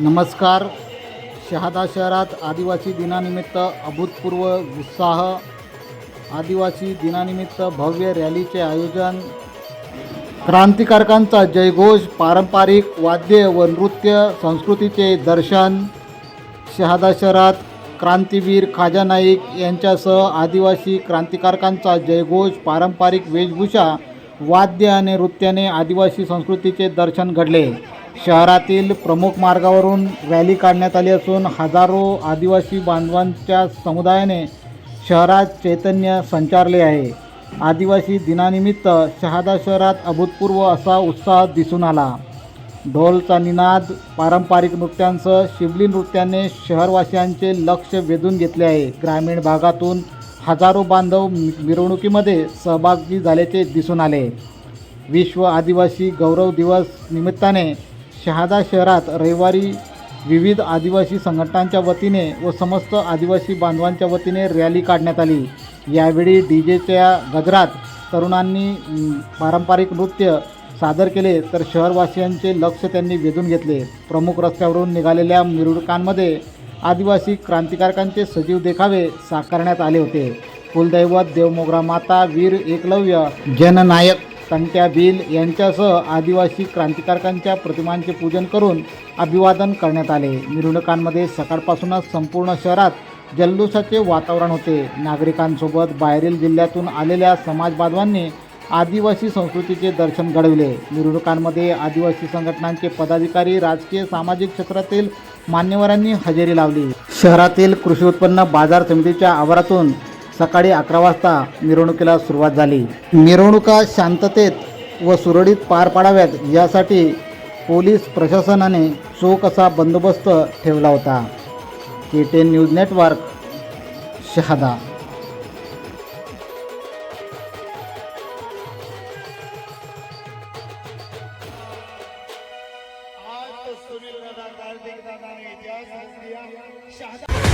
नमस्कार. शहादा शहरात आदिवासी दिनानिमित्त अभूतपूर्व उत्साह आदिवासी दिनानिमित्त भव्य रॅलीचे आयोजन क्रांतिकारकांचा जयघोष पारंपरिक वाद्य व नृत्य संस्कृतीचे दर्शन शहादा शहरात क्रांतीवीर खाजा नाईक यांच्यासह आदिवासी क्रांतिकारकांचा जयघोष पारंपरिक वेशभूषा वाद्य आणि नृत्याने आदिवासी संस्कृतीचे दर्शन घडले. शहरातील प्रमुख मार्गावरून रॅली काढण्यात आली असून हजारो आदिवासी बांधवांच्या समुदायाने शहरात चैतन्य संचारले आहे. आदिवासी दिनानिमित्त शहादा शहरात अभूतपूर्व असा उत्साह दिसून आला. ढोलचा निनाद पारंपरिक नृत्यांसह शिवली नृत्याने शहरवासियांचे लक्ष वेधून घेतले आहे. ग्रामीण भागातून हजारो बांधव मिरवणुकीमध्ये सहभागी झाल्याचे दिसून आले. विश्व आदिवासी गौरव दिवस निमित्ताने शहादा शहरात रविवारी विविध आदिवासी संघटनांच्या वतीने व समस्त आदिवासी बांधवांच्या वतीने रॅली काढण्यात आली. यावेळी डी जेच्या गजरात तरुणांनी पारंपरिक नृत्य सादर केले तर शहरवासियांचे लक्ष त्यांनी वेधून घेतले. प्रमुख रस्त्यावरून निघालेल्या मिरवणुकांमध्ये आदिवासी क्रांतिकारकांचे सजीव देखावे साकारण्यात आले होते. कुलदैवत देवमोगरा माता वीर एकलव्य जननायक तंट्या बिल यांच्यासह आदिवासी क्रांतिकारकांच्या प्रतिमांचे पूजन करून अभिवादन करण्यात आले. मिरवणुकांमध्ये सकाळपासूनच संपूर्ण शहरात जल्लोषाचे वातावरण होते. नागरिकांसोबत बाहेरील जिल्ह्यातून आलेल्या समाजबांधवांनी आदिवासी संस्कृतीचे दर्शन घडविले. मिरवणुकांमध्ये आदिवासी संघटनांचे पदाधिकारी राजकीय सामाजिक क्षेत्रातील मान्यवरांनी हजेरी लावली. शहरातील कृषी उत्पन्न बाजार समितीच्या आवारातून सकाळी अकरा वाजता मिरवणुकीला सुरुवात झाली मिरवणुका शांततेत व सुरळीत पार पाडाव्यात यासाठी पोलीस प्रशासनाने चोख असा बंदोबस्त ठेवला होता K ten news network Shahada आज तो सुनील दादा कार्तिक दादा ने इतिहास रच दिया शहादा